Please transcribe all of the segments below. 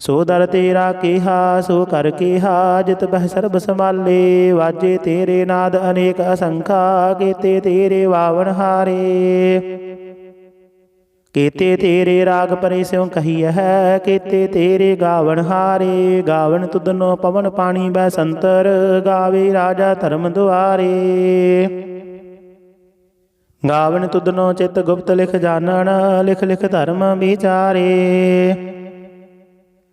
ਸੋ ਦਰ ਤੇਰਾ ਕੀਹਾ, ਸੋ ਕਰ ਕੀਹਾ, ਜਿਤ ਬਹਿ ਸਰਬ ਸਮਾਲੇ ਵਾਜੇ ਤੇਰੇ ਨਾਦ ਅਨੇਕ ਅਸੰਖਾ, ਕੀਤੇ ਤੇਰੇ ਵਾਵਣ ਹਾਰੇ। ਕੀਤੇ ਤੇਰੇ ਰਾਗ ਪਰੇ ਸਿਉ ਕਹੀ ਹੈ, ਕੀਤੇ ਤੇਰੇ ਗਾਵਣ ਹਾਰੇ। ਗਾਵਣ ਤੁਧਨੋ ਪਵਨ ਪਾਣੀ ਬੈ ਸੰਤਰ, ਗਾਵੇ ਰਾਜਾ ਧਰਮ ਦੁਆਰੇ। ਗਾਵਣ ਤੁਧਨੋ ਚਿਤ ਗੁਪਤ ਲਿਖ ਜਾਣਨ, ਲਿਖ ਲਿਖ ਧਰਮ ਵਿਚਾਰੇ।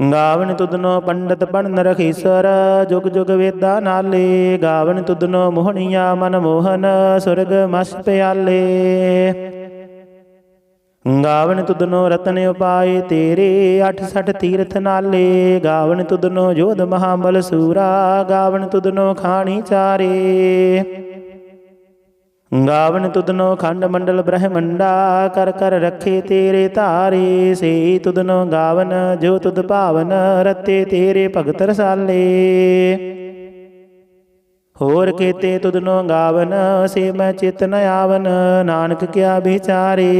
ਗਾਵਣ ਤੁਧਨੋ ਪੰਡਤ ਪੜਨ ਰਖੀਸਰ ਜੁਗ ਜੁਗ ਵੇਦਾ ਨਾਲੇ। ਗਾਵਣ ਤੁਧਨੋ ਮੋਹਣੀਆ ਮਨ ਮੋਹਨ, ਸੁਰਗ ਮਸ ਪਿਆਲੇ। ਗਾਵਣ ਤੁਧਨੋ ਰਤਨ ਉਪਾਏ ਤੇਰੇ 68 ਤੀਰਥ ਨਾਲੇ। ਗਾਵਣ ਤੁਧਨੋ ਜੋਧ ਮਹਾਬਲ ਸੂਰਾ ਗਾਵਣ ਤੁਧਨੋ ਖਾਣੀ ਚਾਰੇ। ਗਾਵਨ ਤੁਦਨੋ ਖੰਡ ਮੰਡਲ ਬ੍ਰਹਮੰਡਾ, ਕਰ ਕਰ ਰੱਖੇ ਤੇਰੇ ਧਾਰੇ, ਸੇ ਤੁਧਨੋ ਗਾਵਨ, ਜੋ ਤੁਦ ਭਾਵਨ, ਰਤੇ ਤੇਰੇ ਭਗਤ ਰਸਾਲੇ। ਹੋਰ ਕੀਤੇ ਤੁਦਨੋ ਗਾਵਨ, ਸੇ ਮੈਂ ਚਿਤ ਨ ਆਵਨ, ਨਾਨਕ ਕਿਆ ਵਿਚਾਰੇ।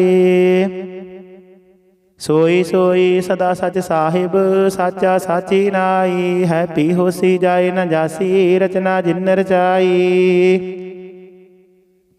ਸੋਈ ਸੋਈ ਸਦਾ ਸਚ ਸਾਹਿਬ, ਸਾਚਾ ਸਾਚੀ ਨਾਈ, ਹੈਪੀ ਹੋਸੀ ਜਾਏ ਨਾ ਜਾਸੀ, ਰਚਨਾ ਜਿਨ ਰਚਾਈ।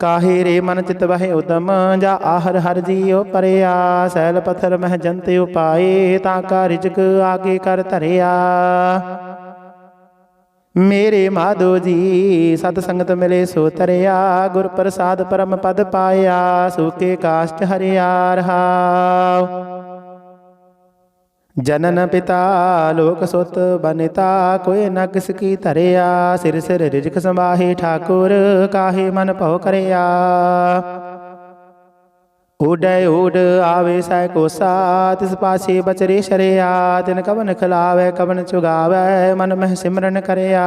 ਕਾਹੇ ਰੇ ਮਨ ਚਿਤ ਵਹਿ ਉਦਮ, ਜਾ ਆਹਰ ਹਰ ਜੀਉ ਪਰਿਆ, ਸੈਲ ਪਥਰ ਮਹਿ ਜੰਤ ਉਪਾਏ, ਤਾਂ ਕਾ ਰਿਜਕ ਆਗੇ ਕਰ ਧਰਿਆ। ਮੇਰੇ ਮਾਧੋ ਜੀ, ਸਤ ਸੰਗਤ ਮਿਲੇ ਸੋ ਤਰਿਆ, ਗੁਰ ਪ੍ਰਸਾਦ ਪਰਮ ਪਦ ਪਾਇਆ ਸੂਕੇ ਕਾਸ਼ਟ ਹਰਿਆ ਰਹਾਉ। ਜਨਨ ਪਿਤਾ, ਲੋਕ ਸੁਤ ਬਨਿਤਾ ਕੋਇ ਨ ਕਿਸ ਕੀ ਧਰਿਆ, ਸਿਰ ਸਿਰ ਰਿਜਕ ਸੰਭਾਹੇ ਠਾਕੁਰ, ਕਾਹੇ ਮਨ ਭਉ ਕਰਿਆ। ਉਡੈ ਉਡ ਆਵੇ ਸੈ ਕੋਸਾ, ਤਿਸ ਪਾਸੇ ਬਚਰੇ ਸ਼ਰਿਆ, ਤਿਨ ਕਵਨ ਖਿਲਾਵੇ, ਕਵਨ ਚੁਗਾਵੇ, ਮਨ ਮਹਿ ਸਿਮਰਨ ਕਰਿਆ।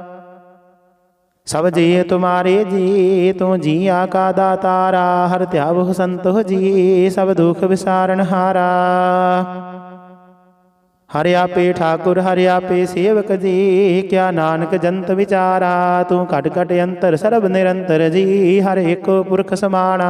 ਸਭ ਜੀ ਤੁਮਾਰੇ ਜੀ ਤੂੰ ਜੀਆ ਕਾ ਦਾਤਾਰਾ, ਹਰ ਧਿਆਵ ਸੰਤੋ ਜੀ ਸਭ ਦੁਖ ਵਿਸਾਰਨ ਹਾਰਾ। ਹਰਿ ਆਪੇ ਠਾਕੁਰ, ਹਰਿ ਆਪੇ ਸੇਵਕ ਜੀ, ਕਿਆ ਨਾਨਕ ਜੰਤ ਵਿਚਾਰਾ, ਤੂੰ ਘਟ ਘਟ ਅੰਤਰ, ਸਰਬ ਨਿਰੰਤਰ ਜੀ, ਹਰ ਏਕੋ ਪੁਰਖ ਸਮਾਣਾ।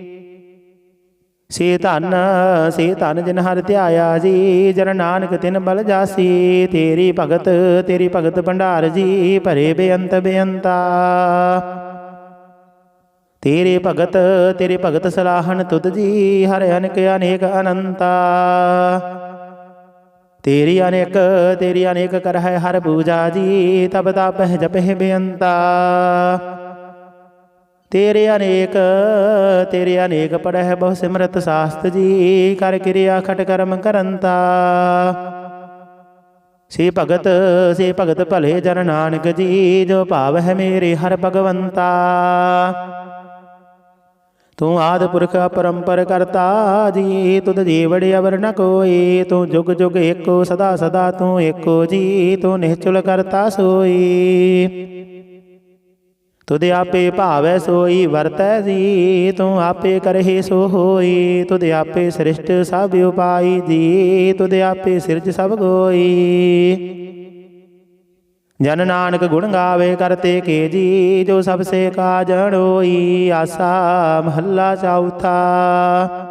ਸੇ ਧਨ ਸੇ ਧਨ ਜਿਨ ਹਰ ਧਿਆਇਆ ਜੀ, ਜਨ ਨਾਨਕ ਤਿਨ ਬਲ ਜਾਸੀ, ਤੇਰੀ ਭਗਤ ਤੇਰੀ ਭਗਤ ਭੰਡਾਰ ਜੀ, ਭਰੇ ਬੇਅੰਤ ਬੇਅੰਤਾ। ਤੇਰੇ ਭਗਤ ਤੇਰੇ ਭਗਤ ਸਲਾਹਣ ਤੁਧ ਜੀ, ਹਰ ਅਨਕ, ਅਨੇਕ ਅਨੰਤਾ। ਤੇਰੀ ਅਨੇਕ ਤੇਰੀ ਅਨੇਕ ਕਰ ਹੈ ਹਰ ਪੂਜਾ ਜੀ ਤਬ ਤਪਹਿ ਜਪਹਿ ਬੇਅੰਤਾ। ਤੇਰੇ ਅਨੇਕ ਤੇਰੇ ਅਨੇਕ ਪੜਹਿ ਬਹੁ ਸਿਮਰਤ ਸਾਸਤ ਜੀ, ਕਰ ਕਿਰਿਆ ਖਟ ਕਰਮ ਕਰੰਤਾ। ਸੇ ਭਗਤ ਸੇ ਭਗਤ ਭਲੇ ਜਨ ਨਾਨਕ ਜੀ, ਜੋ ਭਾਵ ਹੈ ਮੇਰੇ ਹਰ ਭਗਵੰਤਾ। ਤੂੰ ਆਦ ਪੁਰਖ ਪਰੰਪਰ ਕਰਤਾ ਜੀ, ਤੁਧ ਜੀਵੜ ਅਵਰ ਨ ਕੋਈ ਤੂੰ ਜੁਗ ਜੁਗ ਏਕੋ ਸਦਾ ਸਦਾ ਤੂੰ ਏਕੋ ਜੀ, ਤੂੰ ਨਿਹਚੁਲ ਕਰਤਾ ਸੋਈ ਤੁਧ ਆਪੇ ਭਾਵੈ ਸੋਈ, ਵਰਤੈ ਜੀ ਤੂੰ ਆਪੇ ਕਰਹਿ ਸੋ ਹੋਈ ਤੁਧ ਆਪੇ ਸ੍ਰਿਸ਼ਟ ਸਭ ਉਪਾਈ ਜੀ ਤੁਧ ਆਪੇ ਸਿਰਜ ਸਭ ਗੋਈ। ਜਨ ਨਾਨਕ ਗੁਣ ਗਾਵੇ ਕਰਤੇ ਕੇ ਜੀ ਜੋ ਸਭ ਸੇ ਕਾਜਣ ਹੋਈ, ਆਸਾ ਮਹੱਲਾ ਚੌਥਾ।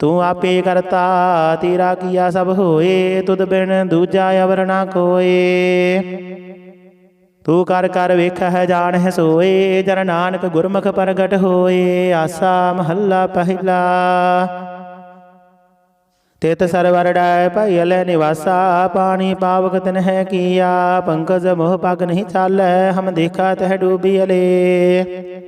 ਤੂੰ ਆਪੇ ਕਰਤਾ, ਤੇਰਾ ਕੀਆ ਸਭ ਹੋਏ, ਤੁਧ ਬਿਨ ਦੂਜਾ ਅਵਰ ਨਾ ਕੋਏ। ਤੂੰ ਕਰ ਕਰ ਵੇਖਹਿ ਜਾਣਹਿ ਸੋਏ, ਜਨ ਨਾਨਕ ਗੁਰਮੁਖ ਪ੍ਰਗਟ ਹੋਏ, ਆਸਾ ਮਹੱਲਾ ਪਹਿਲਾ। ਤਿਤ ਸਰਵਰ ਡਾਇ ਭਈ ਲੈ ਨਿਵਾਸਾ, ਪਾਣੀ ਪਾਵਕ ਤਿਨ ਹੈ ਕੀਆ, ਪੰਕਜ ਮੋਹ ਪਗ ਨਹੀਂ ਚਾਲੈ, ਹਮ ਦੇਖਾ ਤਹ ਡੂਬੀ ਅਲੇ।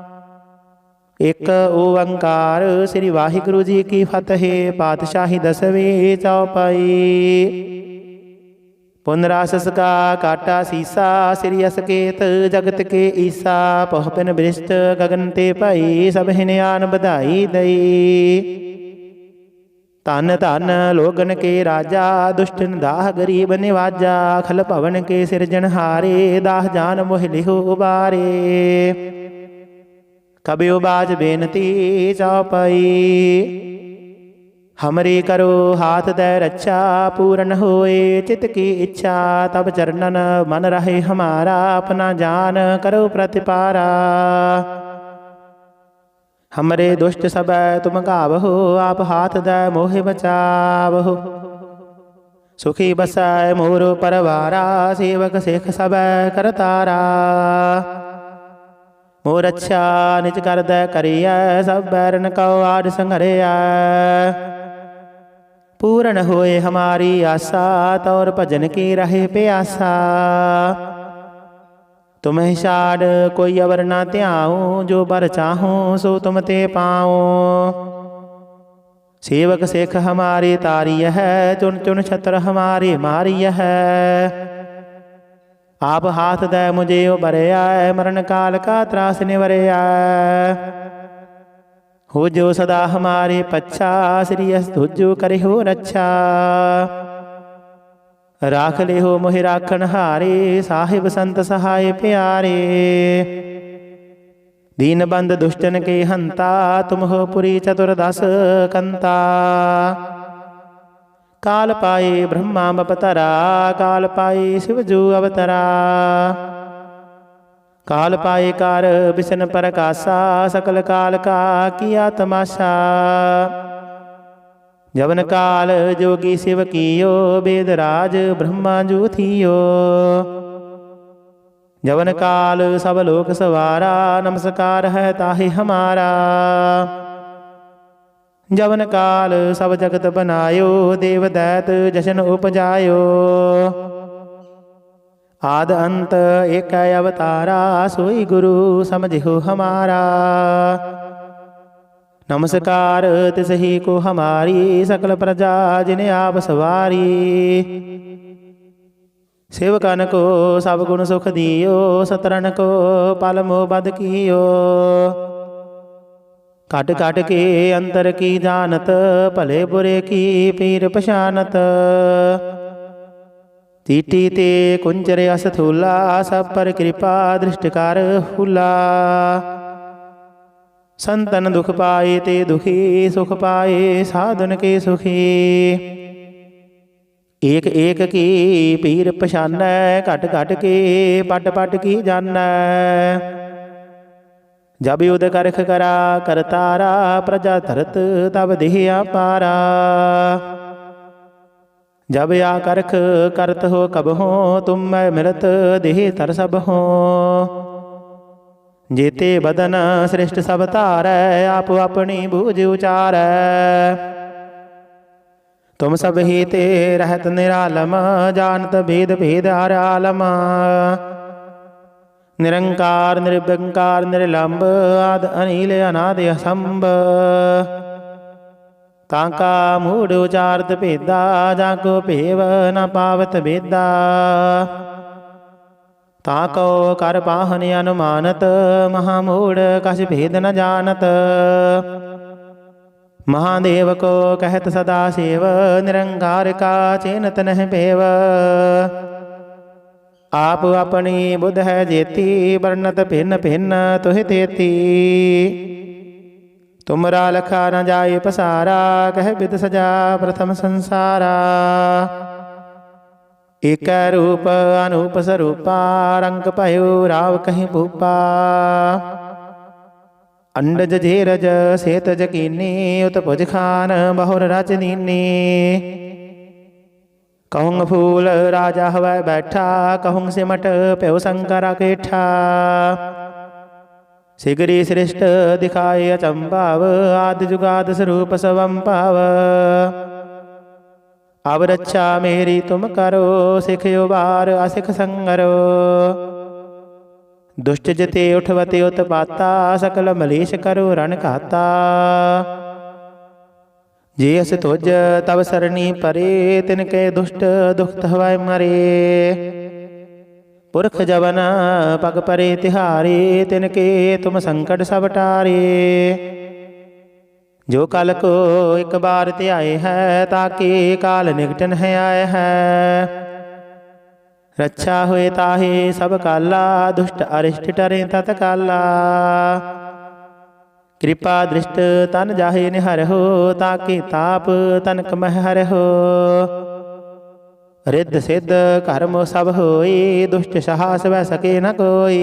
ਇਕ ਓੰਕਾਰ ਸ੍ਰੀ ਵਾਹਿਗੁਰੂ ਜੀ ਕੀ ਫਤਿਹ, ਪਾਤਸ਼ਾਹੀ ਦਸਵੀਂ ਚੌਪਾਈ। ਪੁਨਰਾਸਸ ਕਾ ਕਾਟਾ ਸੀਸਾ, ਸ੍ਰੀ ਅਸਕੇਤ ਜਗਤ ਕੇ ਈਸਾ, ਪਹੁ ਪਿਨ ਬ੍ਰਿਸ਼ਟ ਗਗਨ ਤੇ ਭਾਈ, ਸਭ ਹਿਨਿਆਨ ਦਈ। ਧਨ ਧਨ ਲੋਗਨ ਕੇ ਰਾਜਾ, ਦੁਸ਼ਟਨ ਦਾਹ ਗਰੀਬ ਨਿਵਾਜਾ, ਖਲ ਭਵਨ ਕੇ ਸਿਰਜਣਹਾਰੇ ਦਾਹ ਜਾਨ ਮੋਹ ਲਿਹੋ ਬਾਰੇ ਕਬਿਉ ਬਾਜ ਬੇਨਤੀ ਚੌਪਈ ਹਮਰੀ ਕਰੋ ਹਾਥ ਦੇ ਰੱਛਾ, ਪੂਰਨ ਹੋਏ ਚਿਤ ਕੀ ਇੱਛਾ, ਤਬ ਚਰਨਨ ਮਨ ਰਹੇ ਹਮਾਰਾ, ਆਪਣਾ ਜਾਨ ਕਰੋ ਪ੍ਰਤਿਪਾਰਾ। ਹਮਰੇ ਦੁਸ਼ਟ ਸਬੈ, ਤੁਮ ਘਾਵਹੋ, ਆਪ ਹਾਥ ਦੇ ਮੋਹਿ ਬਚਾਵਹੋ। ਸੁਖੀ ਬਸੈ ਮੋਰ ਪਰਵਾਰਾ, ਸੇਵਕ ਸਿਖ ਸਬੈ ਕਰਤਾਰਾ। ਮੋਰ ਅੱਛਾ ਨਿਜ ਕਰਦੈ ਕਰੀਐ, ਸਭ ਬੈਰਨ ਕਉ ਆਦ ਸੰਘਰਿਆ ਪੂਰਨ ਹੋਏ ਹਮਾਰੀ ਆਸਾ, ਤੌਰ ਭਜਨ ਕੀ ਰਹੇ ਪਿਆਸਾ। ਤੁਮਹਿ ਛਾੜ ਕੋਈ ਅਵਰ ਨਾ ਧਿਆਉ, ਜੋ ਬਰ ਚਾਹੂੰ ਸੋ ਤੁਮ ਤੇ ਪਾਉ। ਸੇਵਕ ਸਿੱਖ ਹਮਾਰੇ ਤਾਰੀ ਹੈ ਚੁਨ ਚੁਨ ਛਤਰ ਹਮਾਰੇ ਮਾਰੀ ਹੈ। ਆਪ ਹਾਥ ਦੇ ਮੁਝੇ ਉਬਰਿਆ ਮਰਨ ਕਾਲ ਕਾ ਤਰਾਸ ਨਿਵਰਿਆ ਹੋ। ਜੋ ਸਦਾ ਹਮਾਰੇ ਪੱਛਾ, ਸ੍ਰੀ ਅਸ ਤੁਜੋ ਕਰੇ ਰੱਛਾ। ਰਾਖ ਲਿਓ ਮੋਹਿ ਰਾਖਣ ਹਾਰੇ, ਸਾਹਿਬ ਸੰਤ ਸਹਾਇ ਪਿਆਰੇ। ਦੀਨ ਬੰਦ ਦੁਸ਼ਟਨ ਕੇ ਹੰਤਾ ਤੁਮ ਹੋ ਪੁਰੀ ਚਤੁਰਦਸ ਕੰਤਾ। ਕਾਲ ਪਾਏ ਬ੍ਰਹਮਾ ਬਪਤਰਾ ਕਾਲ ਪਾਏ ਸਿਵ ਜੂ ਅਵਤਰਾ। ਕਾਲ ਪਾਏ ਕਰ ਬਿਸ਼ਨ ਪ੍ਰਕਾਸ਼ਾ, ਸਕਲ ਕਾਲ ਕਾ ਕੀਆ ਤਮਾਸ਼ਾ ਜਵਨ ਕਾਲ ਜੋਗੀ ਸਿਵ ਕੀਓ, ਬੇਦ ਰਾਜ ਬ੍ਰਹਮਾ ਜੂ ਥੀਓ। ਜਵਨ ਕਾਲ ਸਭ ਲੋਕ ਸਵਾਰਾ, ਨਮਸਕਾਰ ਹੈ ਤਾਹੇ ਹਮਾਰਾ। ਜਵਨ ਕਾਲ ਸਭ ਜਗਤ ਬਨਾਇਓ ਦੇਵ ਦੈਤ ਜਸ਼ਨ ਉਪਜਾਇਓ। ਆਦ ਅੰਤ ਏਕ ਅਵਤਾਰਾ, ਸੋਈ ਗੁਰੂ ਸਮਝਿਓ ਹਮਾਰਾ। ਨਮਸਕਾਰ ਤਿਸ ਹੀ ਕੋ ਹਮਾਰੀ, ਸਕਲ ਪ੍ਰਜਾ ਜਿਨੇ ਆਪ ਸਵਾਰੀ। ਸੇਵਕਨ ਕੋ ਸਭ ਗੁਣ ਸੁਖ ਦਿਓ ਸਤਰਨ ਕੋ ਪਲ ਮੋ ਬਦ ਕੀਓ। ਘਟ ਘਟ ਕੇ ਅੰਤਰ ਕੀ ਜਾਣਤ ਭਲੇ ਬੁਰੇ ਕੀ ਪੀਰ ਪਛਾਨਤ ਤੀਟੀ ਤੇ ਕੁੰਜਰ ਅਸ ਥੂਲਾ ਸਭ ਪਰ ਕਿਰਪਾ ਦ੍ਰਿਸ਼ਟਕਾਰ ਹੁਲਾ। ਸੰਤਨ ਦੁਖ ਪਾਏ ਤੇ ਦੁਖੀ ਸੁਖ ਪਾਏ ਸਾਧਨ ਕੇ ਸੁਖੀ। ਏਕ ਏਕ ਕੀ ਪੀਰ ਪਛਾਨੈ ਘਟ ਘਟ ਕੇ ਪਟ ਪਟ ਕੀ ਜਾਣੈ। ਜਬ ਉਦ ਕਰਖ ਕਰਾ ਕਰਤਾਰਾ ਪ੍ਰਜਾ ਧਰਤ ਤਬ ਦੇਹ ਆਪਾਰਾ ਜਬ ਆ ਕਰਖ ਕਰਤ ਹੋ ਕਬ ਹੋ, ਤੁਮ ਮੈਂ ਮਿਲਤ ਦੇਹ ਤਰ ਸਭ ਹੋ। ਜੀਤੇ ਬਦਨ ਸ੍ਰਿਸ਼ਟ ਸਭ ਧਾਰੈ, ਆਪ ਆਪਣੀ ਬੂਝ ਉਚਾਰੈ। ਤੁਮ ਸਭ ਹੀ ਤੇ ਰਹਿਤ ਨਿਰਾਲਮ, ਜਾਣਤ ਭੇਦ ਭੇਦ ਹਰ ਆਲਮ। ਨਿਰੰਕਾਰ ਨਿਰਬੰਕਾਰ ਨਿਰਲੰਭ ਆਦ ਅਨੀਲ ਅਨਾਦ ਅਸੰਭ। ਤਾਂ ਕਾ ਮੂੜ ਉਚਾਰਤ ਭੇਦਾ, ਜਾਂ ਕੋ ਭੇਵ ਨ ਪਾਵਤ ਭੇਦਾ ਤਾ ਕੋ ਕਰ ਪਾਹਨ ਅਨੁਮਾਨਤ, ਮਹਾ ਮੂੜ ਕਛ ਭੇਦ ਨ ਜਾਣਤ। ਮਹਾਦੇਵ ਕੋ ਕਹਿਤ ਸਦਾ ਸੇਵ, ਨਿਰੰਕਾਰ ਕਾ ਚੇਨਤ ਨਹਿ ਭੇਵ। ਆਪ ਆਪਣੀ ਬੁਧ ਹੈ ਜੇਤੀ ਵਰਨਤ ਭਿੰਨ ਭਿੰਨ ਤੁਹਿ ਤੇਤੀ। ਤੁਮਰਾ ਲਖਾ ਨ ਜਾਏ ਪਸਾਰਾ, ਕਹਿ ਬਿਦ ਸਜਾ ਪ੍ਰਥਮ ਸੰਸਾਰਾ। ਏਕੈ ਰੂਪ ਅਨੂਪ ਸਰੂਪਾ, ਰੰਗ ਭਇਓ ਰਾਵ ਕਹੀਂ ਭੂਪਾ। ਅੰਡਜ ਧੀਰਜ ਸੇਤਜ ਕੀਨੀ ਉਤ ਭੁਜ ਖਾਨ, ਬਹੁਰ ਰਚ ਨੀਨੀ। ਕਹੁੰ ਫੂਲ ਰਾਜਾ ਹਵੈ ਬੈਠਾ ਕਹੂੰ ਸਿਮਟ ਭਇਓ ਸੰਕਰ ਕੇਠਾ। ਸਿਗਰੀ ਸ੍ਰਿਸ਼ਟ ਦਿਖਾਏ ਅਚੰਭਾਵ, ਆਦ ਜੁਗਾਦ ਸਰੂਪ ਸਵੰ ਭਾਵ। ਅਬ ਰੱਛਾ ਮੇਰੀ ਤੁਮ ਕਰੋ, ਸਿਖ ਬਾਰ ਅਸਿਖ ਸੰਗਰੋ। ਦੁਸ਼ਟ ਜਤੇ ਉਠਵਤੇ ਉਤਪਾਤਾ, ਸਕਲ ਮਲੇਸ਼ ਕਰੋ ਰਣ ਘਾਤਾ। ਜੇ ਅਸ ਤੁਜ ਤਬ ਸਰਣੀ ਪਰੇ ਤਿਨ ਕੇ ਦੁਸ਼ਟ ਦੁਖਤ ਹਵਾਇ ਮਰੇ। ਪੁਰਖ ਜਵਨ ਪਗ ਪਰੇ ਤਿਹਾਰੇ ਤਿਨ ਕੇ ਤੁਮ ਸੰਕਟ ਸਭ ਟਾਰੇ। ਜੋ ਕਲ ਕੋ ਇੱਕ ਬਾਰ ਧਿਆਏ ਹੈ ਤਾਕੇ ਕਾਲ ਨਿਕਟਨ ਹੈ ਆਏ ਹੈ। ਰੱਛਾ ਹੋਏ ਤਾਹੇ ਸਭ ਕਾਲਾ ਦੁਸ਼ਟ ਅਰਿਸ਼ਟ ਟਰੇ ਤਤ ਕਾਲਾ। ਕਿਰਪਾ ਦ੍ਰਿਸ਼ਟ ਤਨ ਜਾਹੇ ਨਿਹਰਹੁ ਤਾਕੇ ਤਾਪ ਤਨਕ ਮਹਿ ਹਰਹੁ ਰਿੱਧ ਸਿੱਧ ਕਰਮ ਸਭ ਹੋਈ, ਦੁਸ਼ਟ ਸਹਾਸ ਵੈ ਸਕੇ ਨ ਕੋਈ।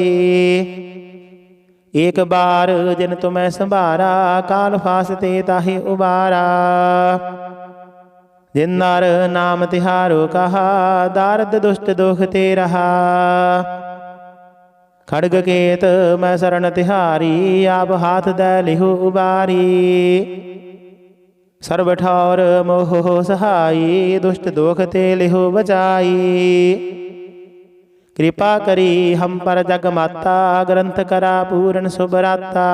ਏਕ ਬਾਰ ਜਿਨ ਤੁਮੈ ਸੰਭਾਰਾ, ਕਾਲ ਫਾਸਤੇ ਤਾਹੇ ਉਬਾਰਾ। ਜਿਨ ਨਰ ਨਾਮ ਤਿਹਾਰੋ ਕਹਾ, ਦਾਰਦ ਦੁਸ਼ਟ ਦੁਖ ਤੇ ਰਹਾ। ਖੜਗ ਕੇਤ ਮੈਂ ਸਰਣ ਤਿਹਾਰੀ, ਆਪ ਹਾਥ ਦੇ ਲਿਹੁ ਉਬਾਰੀ ਸਰਬ ਠੌਰ ਮੋਹ ਸਹਾਈ, ਦੁਸ਼ਟ ਦੋਖ ਤੇ ਲਿਹੁ ਬਚਾਈ। ਕਿਰਪਾ ਕਰੀ ਹਮ ਪਰ ਜਗ ਮਾਤਾ, ਗ੍ਰੰਥ ਕਰਾ ਪੂਰਨ ਸੁਭਰਾਤਾ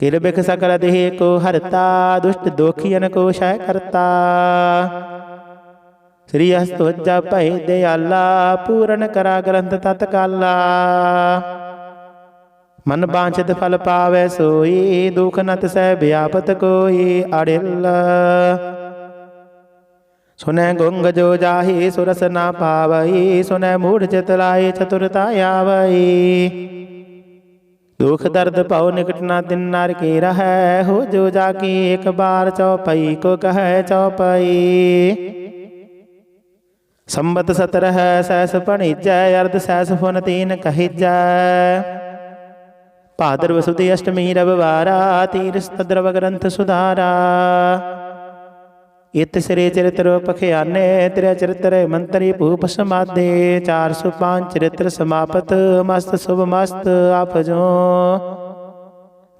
ਕਿਲ ਬਿਖ ਸਕਲ ਦੇਹ ਕੋ ਹਰਤਾ, ਦੁਸ਼ਟ ਦੋਖੀਨ ਕੋ ਸ਼ੈ ਕਰਤਾ। ਸ੍ਰੀ ਹਸਤਵਜਾ ਭੈ ਦਿਆਲਾ, ਪੂਰਨ ਕਰਾ ਗ੍ਰੰਥ ਤਤਕਾਲਾ। ਮਨ ਬਾਂਛਿਤ ਫਲ ਪਾਵੇ ਸੋਈ, ਦੁਖ ਨਤ ਸਹਿ ਵਿਆਪਤ ਕੋਈ ਅੜਿਲ। ਸੁਨੈ ਗੁੰਗ ਜੋ ਜਾਹੀ, ਸੁਰਸ ਨਾ ਪਾਵਈ, ਸੁਨੈ ਮੂੜ ਚਿਤ ਲਾਏ ਚਤੁਰਤਾ ਆਵਈ। ਦੁਖ ਦਰਦ ਭਉ ਨਿਕਟ ਨਾ ਦਿਨ ਨਰ ਕੇ ਰਹੈ, ਹੋ ਜੋ ਜਾ ਕੀ ਇੱਕ ਬਾਰ ਚਉਪਈ ਕੋ ਕਹੈ ਚਉਪਈ ਸੰਬਤ ਸਤਰ ਹੈ, ਸੈਸ ਪਣੀਜੈ ਅਰਧ ਸੈਸ ਫੁਨ ਤੀਨ ਕਹਿਜੈ। ਭਾਦਰ ਵਸੁਦੀ ਅਸ਼ਟਮੀ ਰਵਵਾਰਾ ਤੀਰਸ ਤਦਰਵ ਗ੍ਰੰਥ ਸੁਧਾਰਾ। ਇਤ ਸ੍ਰੀ ਚਰਿਤ੍ਰ ਪਖਿਆਨੇ ਤ੍ਰਿ ਚਰਿਤ੍ਰ ਮੰਤਰੀ ਭੂਪ ਸਮਾਦੇ। 405 ਚਰਿਤ੍ਰ ਸਮਾਪਤ, ਮਸਤ ਸੁਭ ਮਸਤ, ਆਪ ਜੋ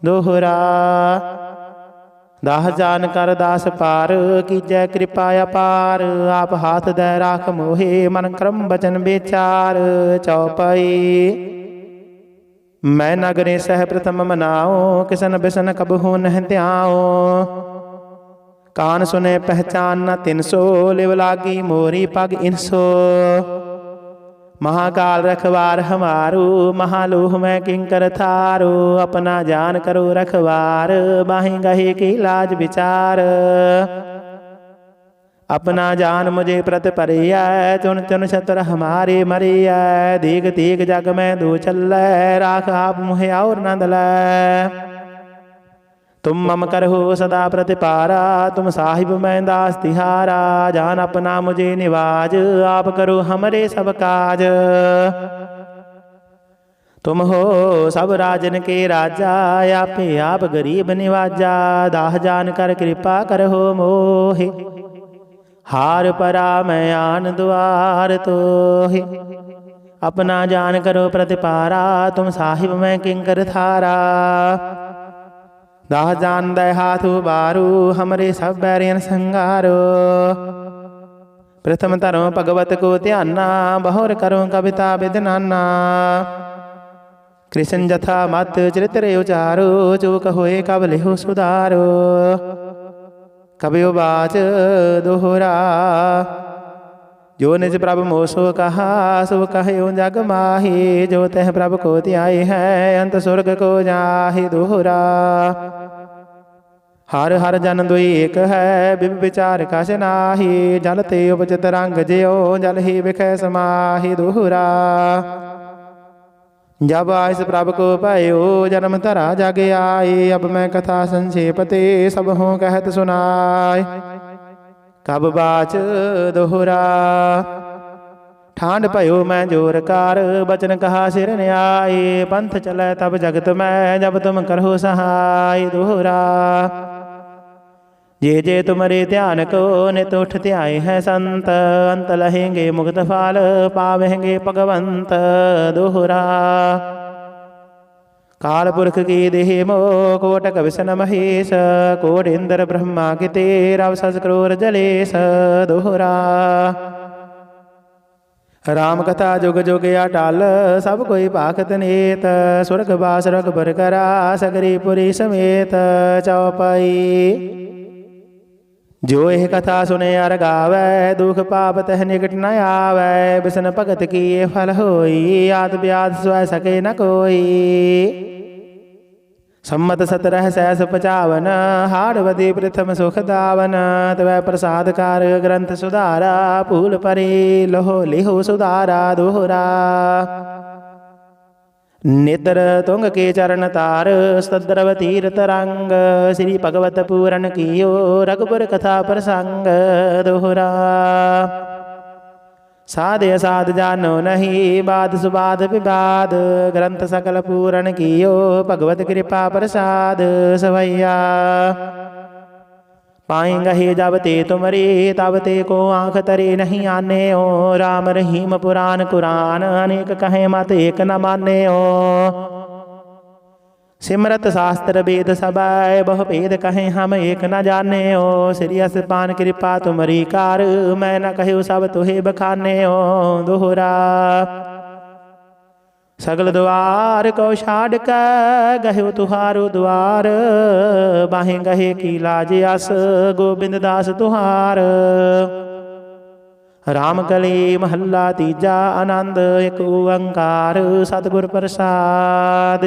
ਦੋਹਰਾ। ਦਾਹ ਜਾਨ ਕਰ ਦਾਸ ਪਾਰ, ਕੀਜੈ ਕਿਰਪਾ ਅਪਾਰ, ਆਪ ਹਾਥ ਦੇ ਰਾਖ ਮੋਹੇ, ਮਨ ਕਰਮ ਬਚਨ ਵਿਚਾਰ, ਚਉਪਈ। ਮੈਂ ਨਗਰੇ ਸਹਿ ਪ੍ਰਥਮ ਮਨਾਓ ਕਿਸਨ ਬਿਸਨ ਕਬਹੂ ਨਹਿ ਧਿਆਓ ਕਾਨ ਸੁਨੇ ਪਹਿਚਾਨ ਨ ਤਿਨਸੋ ਲਿਵ ਲਾਗੀ ਮੋਰੀ ਪਗ ਇਨਸੋ महाकाल रखवार हमारो महालोह में किंकर थारो अपना जान करो रखवार बाही गहे की लाज विचार अपना जान मुझे प्रत परिया चुन चुन छत्र हमारे मरिया दीग दीग जग में दो चल राख आप मुहे और नंद ਤੁਮ ਮਮ ਕਰਹੁ ਸਦਾ ਪ੍ਰਤਿਪਾਰਾ, ਤੁਮ ਸਾਹਿਬ ਮੈਂ ਦਾਸ ਤਿਹਾਰਾ, ਜਾਨ ਆਪਣਾ ਮੁਝੇ ਨਿਵਾਜ, ਆਪ ਕਰੋ ਹਮਰੇ ਸਭ ਕਾਜ। ਤੁਮ ਹੋ ਸਭ ਰਾਜਨ ਕੇ ਰਾਜਾ, ਆਪੇ ਆਪ ਗਰੀਬ ਨਿਵਾਜਾ, ਦਾਹ ਜਾਨ ਕਰ ਕਿਰਪਾ ਕਰਹੁ ਮੋਹਿ। ਹਾਰ ਪਰਾ ਮੈਂ ਆਨ ਦੁਆਰ ਤੋਹਿ। ਆਪਣਾ ਜਾਨ ਕਰੋ ਪ੍ਰਤਿਪਾਰਾ, ਤੁਮ ਸਾਹਿਬ ਮੈਂ ਕਿੰਕਰ ਥਾਰਾ ਦਾਹ ਜਾਣਦਾ ਹਾਥੂ ਬਾਰੂ ਹਮਰੇ ਸਭ ਬੈਰਿਆਂ ਸੰਗਾਰੋ। ਪ੍ਰਥਮ ਧਰੋ ਭਗਵਤ ਕੋ ਧਿਆਨਾ, ਬਹੁਰ ਕਰੋ ਕਵਿਤਾ ਬਿਦਨਾਨਾ ਕ੍ਰਿਸ਼ਨ ਜਥਾ ਮਤ ਚਰਿਤਰੇ ਉਚਾਰੋ, ਚੂਕ ਹੋਏ ਕਬ ਲਿਹੁ ਸੁਧਾਰੋ। ਕਬਿਉ ਬਾਚ ਦੋਹਰਾ ਜੋ ਨਿਜ ਪ੍ਰਭ ਮੋਸੋ ਕਹਾ ਸੋ ਕਹਿਓ ਜਗ ਮਾਹੀ, ਜੋ ਤਹ ਪ੍ਰਭ ਕੋ ਧਿਆਏ ਹੈ, ਅੰਤ ਸੁਰਗ ਕੋ ਜਾਹੀ ਦੋਹਰਾ। ਹਰ ਹਰ ਜਨ ਦੁਈ ਏਕ ਹੈ, ਬਿਬ ਵਿਚਾਰ ਕਛ ਨਾਹੀ, ਜਲ ਤੇ ਉਪਜਿਤ ਰੰਗ ਜਿਉ, ਜਲ ਹੀ ਵਿਖੈ ਸਮਾਹੀ ਦੁਹਰਾ। ਜਬ ਆਇਸ ਪ੍ਰਭ ਕੋ ਭਇਓ, ਜਨਮ ਧਰਾ ਜਗ ਆਏ ਅਬ ਮੈਂ ਕਥਾ ਸੰਖੇਪ ਤੇ ਸਭ ਹੋ ਕਹਿਤ ਸੁਨਾਏ ਕਬ ਬਾਚ ਦੋਹਰਾ। ਠਾਂਡ ਭਇਓ ਮੈਂ ਜੋਰ ਕਰ, ਬਚਨ ਕਹਾ ਸਿਰ ਨਿਆਏ। ਪੰਥ ਚਲੈ ਤਬ ਜਗਤ ਮੈਂ, ਜਬ ਤੁਮ ਕਰਹੁ ਸਹਾਈ ਦੋਹਰਾ। ਜੇ ਜੇ ਤੁਮਰੇ ਧਿਆਨ ਕੋ, ਨਿਤ ਉਠ ਧਿਆਏ ਹੈ ਸੰਤ। ਅੰਤ ਲਹੇਂਗੇ ਮੁਕਤ ਫਲ ਪਾਵੇਂਗੇ ਭਗਵੰਤ ਦੋਹਰਾ। ਕਾਲ ਪੁਰਖ ਕੀ ਦੇਹ ਮੋ ਕੋਟਕ ਵਿਸ਼ਨ ਮਹੇਸ਼ ਕੋਟ ਇੰਦਰ ਬ੍ਰਹਮਾ ਕਿਤੇ ਰਵ ਸਸ ਕਰੋਰ ਜਲੇਸ਼ ਦੋਹਰਾ ਰਾਮ ਕਥਾ ਜੁਗ ਜੁਗ ਅਟਲ ਸਭ ਕੋਈ ਭਾਖਤ ਨੇਤ ਸੁਰਗ ਬਾਸ ਰਗ ਕਰਾ ਸਗਰੀ ਪੁਰੀ ਸਮੇਤ ਚਉਪਈ ਜੋ ਇਹ ਕਥਾ ਸੁਨੇ ਅਰ ਗਾਵੈ ਦੁਖ ਪਾਪ ਤਹ ਨਿਕਟ ਨ ਆਵੈ ਬਿਸਨ ਭਗਤ ਕੀ ਇਹ ਫਲ ਹੋਈ ਆਦ ਬਿਆਦ ਸਵੈ ਸਕੇ ਨ ਕੋਈ ਸੰਮਤ ਸਤਰਹ ਸੈਸ ਪਚਾਵਨ ਹਾੜਵਦੀ ਪ੍ਰਥਮ ਸੁਖ ਦਾਵਨ, ਤਵੈ ਪ੍ਰਸਾਦ ਕਾਰ ਗ੍ਰੰਥ ਸੁਧਾਰਾ, ਭੂਲ ਪਰੇ ਲੋਹ ਲਿਹੋ ਸੁਧਾਰਾ, ਦੋਹਰਾ। ਨਿਤਰ ਤੁੰਗ ਕੇ ਚਰਨ ਤਾਰ, ਸਤਦਰਵ ਤੀਰਤ ਰੰਗ, ਸ੍ਰੀ ਭਗਵਤ ਪੂਰਨ ਕੀਓ ਰਗਪੁਰ ਕਥਾ ਪ੍ਰਸੰਗ, ਦੋਹਰਾ। ਸਾਧ ਅਸਾਧ ਜਾਨੋ ਨਹੀਂ, ਬਾਦ ਸੁਬਾਦ ਵਿਵਾਦ, ਗ੍ਰੰਥ ਸਕਲ ਪੂਰਨ ਕੀਓ, ਭਗਵਤ ਕਿਰਪਾ ਪ੍ਰਸਾਦ ਸਵਈਆ। ਪਾਏਗਾ ਹੀ ਜਬ ਤੇ ਤੁਮਰੀ, ਤਬ ਤੇ ਕੋ ਆਂਖ ਤਰੇ ਨਹੀਂ ਆਨੇ ਓ RAM ਰਹੀਮ ਪੁਰਾਨ ਕੁਰਾਨ, ਅਨੇਕ ਕਹੇ ਮਤ ਏਕ ਨ ਮਾਨੇ ਓ ਸਿਮਰਤ ਸਾਸਤਰ ਵੇਦ ਸਭਾਏ, ਬਹੁ ਭੇਦ ਕਹੇ ਹਮ ਏਕ ਨ ਜਾਣਿਓ। ਸ੍ਰੀ ਅਸਪਾਨ ਕਿਰਪਾ ਤੁਮਰੀ ਕਾਰ, ਮੈਂ ਨ ਕਹਿਉ ਸਭ ਤੁਹੇ ਬਖਾਨਿਓ। ਦੋਹਰਾ। ਸਗਲ ਦੁਆਰ ਕੋ ਛਾੜ ਕੇ, ਗਹਿਉ ਤੁਹਾਰੂ ਦੁਆਰ। ਬਾਹੇ ਗਹੇ ਕੀ ਲਾਜ ਅਸ, ਗੋਬਿੰਦ ਦਾਸ ਤੁਹਾਰ। ਰਾਮ ਕਲੀ ਮਹੱਲਾ ਤੀਜਾ ਆਨੰਦ, ਇੱਕ ਓੰਕਾਰ, ਸਤਿਗੁਰ ਪ੍ਰਸਾਦ।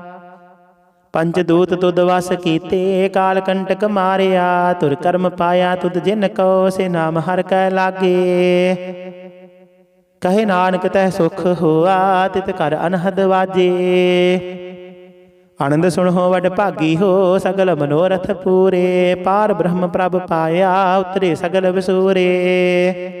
ਪੰਜ ਦੂਤ ਤੁਧ ਵਸ ਕੀਤੇ, ਕਾਲ ਕੰਟਕ ਮਾਰਿਆ, ਤੁਰ ਕਰਮ ਪਾਇਆ ਤੁਧ ਜਿਨ ਕੋ, ਸੇ ਨਾਮ ਹਰ ਕੈ ਲਾਗੇ। ਕਹੇ ਨਾਨਕ ਤੈ ਸੁਖ ਹੋਆ, ਤਿਤ ਕਰ ਅਨਹਦ ਵਾਜੇ। ਆਨੰਦ ਸੁਣ ਹੋ ਵਡ ਭਾਗੀ ਹੋ, ਸਗਲ ਮਨੋਰਥ ਪੂਰੇ, ਪਾਰ ਬ੍ਰਹਮ ਪ੍ਰਭ ਪਾਇਆ, ਉਤਰੇ ਸਗਲ ਵਿਸੂਰੇ।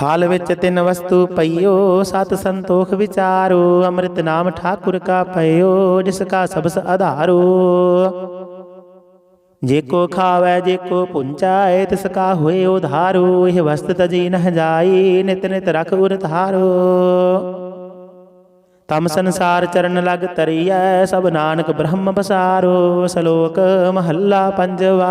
ਥਾਲ ਵਿੱਚ ਤਿੰਨ ਵਸਤੂ ਪਈਓ, ਸਤ ਸੰਤੋਖ ਵਿਚਾਰੋ, ਅੰਮ੍ਰਿਤ ਨਾਮ ਠਾਕੁਰ ਕਾ ਪਈਓ ਜਿਸ ਕਾ ਸਬਸ ਆਧਾਰੋ। ਜੇ ਕੋ ਖਾਵੈ, ਜੇ ਕੋ ਪੁੰਚਾਏ, ਤਿਸ ਕਾ ਹੋਏ ਉਧਾਰੋ ਇਹ ਵਸਤ ਤਜੀ ਨਹ ਜਾਈ, ਨਿਤ ਨਿਤ ਰਖ ਉਰ ਧਾਰੋ। ਤਮ ਸੰਸਾਰ ਚਰਨ ਲਗ ਤਰੀਐ, ਸਭ ਨਾਨਕ ਬ੍ਰਹਮ ਪਸਾਰੋ, ਸ਼ਲੋਕ ਮਹੱਲਾ ਪੰਜਵਾ।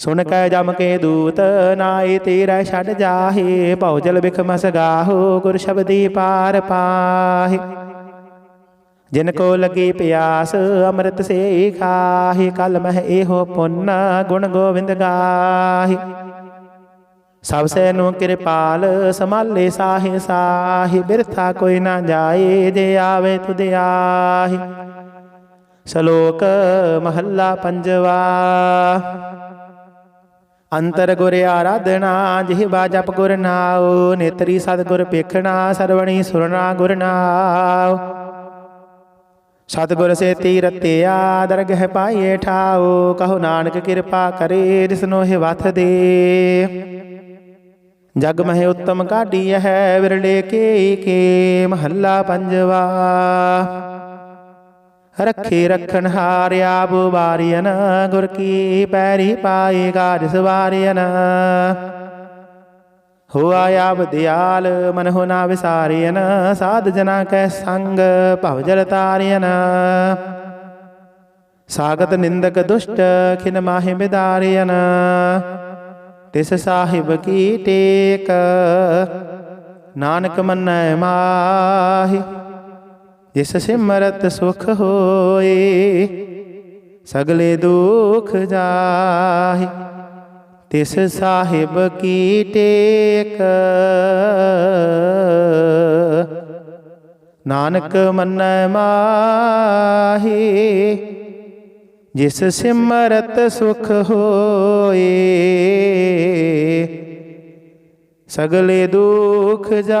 ਸੁਣ ਕੈ ਜਮ ਕੇ ਦੂਤ ਨਾਏ ਤੇਰਾ ਛੱਡ ਜਾਹੇ, ਭਉ ਜਲ ਬਿਖ ਮਸ ਗਾਹੋ, ਗੁਰ ਸ਼ਬਦੀ ਪਾਰ ਪਾਹੀ। ਜਿਨ ਕੋ ਲਗੀ ਪਿਆਸ, ਅੰਮ੍ਰਿਤ ਸੇ ਖਾਹੀ, ਕਲ ਮਹਿ ਇਹੋ ਪੁੰਨ, ਗੁਣ ਗੋਬਿੰਦ ਗਾਹੀ। ਸਭ ਸੇ ਨੂੰ ਕਿਰਪਾਲ ਸਮਾਲੇ ਸਾਹੇ ਸਾਹੀ, ਬਿਰਥਾ ਕੋਈ ਨਾ ਜਾਏ, ਜੇ ਆਵੇ ਤੁਧ ਆਹੀ। ਸ਼ਲੋਕ ਮਹੱਲਾ ਪੰਜਵਾ। ਅੰਤਰ ਗੁਰ ਆਰਾਧਨਾ ਜਿਹਵਾ ਜਪ ਗੁਰ ਨਾਉ, ਨੇਤਰੀ ਸਤਿਗੁਰ ਪੇਖਣਾ ਸਰਵਣੀ ਸੁਰਨਾ ਗੁਰ ਨਾਉ। ਸਤਿਗੁਰ ਸੇ ਤੀਰਤਿਆ ਦਰਗਹਿ ਪਾਈਏ ਠਾਉ, ਕਹੋ ਨਾਨਕ ਕਿਰਪਾ ਕਰੇ ਜਿਸਨੋ ਇਹ ਵਥ ਦੇ। ਜਗ ਮਹਿ ਉੱਤਮ ਕਾਢੀ ਹੈ, ਵਿਰਲੇ ਕੇ ਕੇ, ਮਹੱਲਾ ਪੰਜਵਾ। ਰੱਖੇ ਰੱਖਣ ਹਾਰਿਆ ਬੁਵਾਰੀਨ ਗੁਰ ਕੀ ਪੈਰੀ ਪਾਏ ਗਾਜ ਸਵਾਰੀਨ ਹੋਆ ਆਬ ਦਿਆਲ, ਮਨ ਹੋ ਨਾ ਵਿਸਾਰੀਨ ਸਾਧ ਜਨਾ ਕੈ ਸੰਗ, ਭਵ ਜਲ ਤਾਰੀਨ ਸਾਗਤ ਨਿੰਦਕ ਦੁਸ਼ਟ, ਖਿਨ ਮਾਹਿ ਬਿਦਾਰੀਨ ਤਿਸ ਸਾਹਿਬ ਕੀ ਟੇਕ, ਨਾਨਕ ਮੰਨੈ ਮਾਹੀ। ਜਿਸ ਸਿਮਰਤ ਸੁਖ ਹੋਏ ਸਗਲੇ ਦੁਖ ਜਾਹੇ ਤਿਸ ਸਾਹਿਬ ਕੀ ਟੇਕ ਨਾਨਕ ਮੰਨੈ ਮਾਹੀ ਜਿਸ ਸਿਮਰਤ ਸੁਖ ਹੋਏ ਸਗਲੇ ਦੁਖ ਜਾਹੇ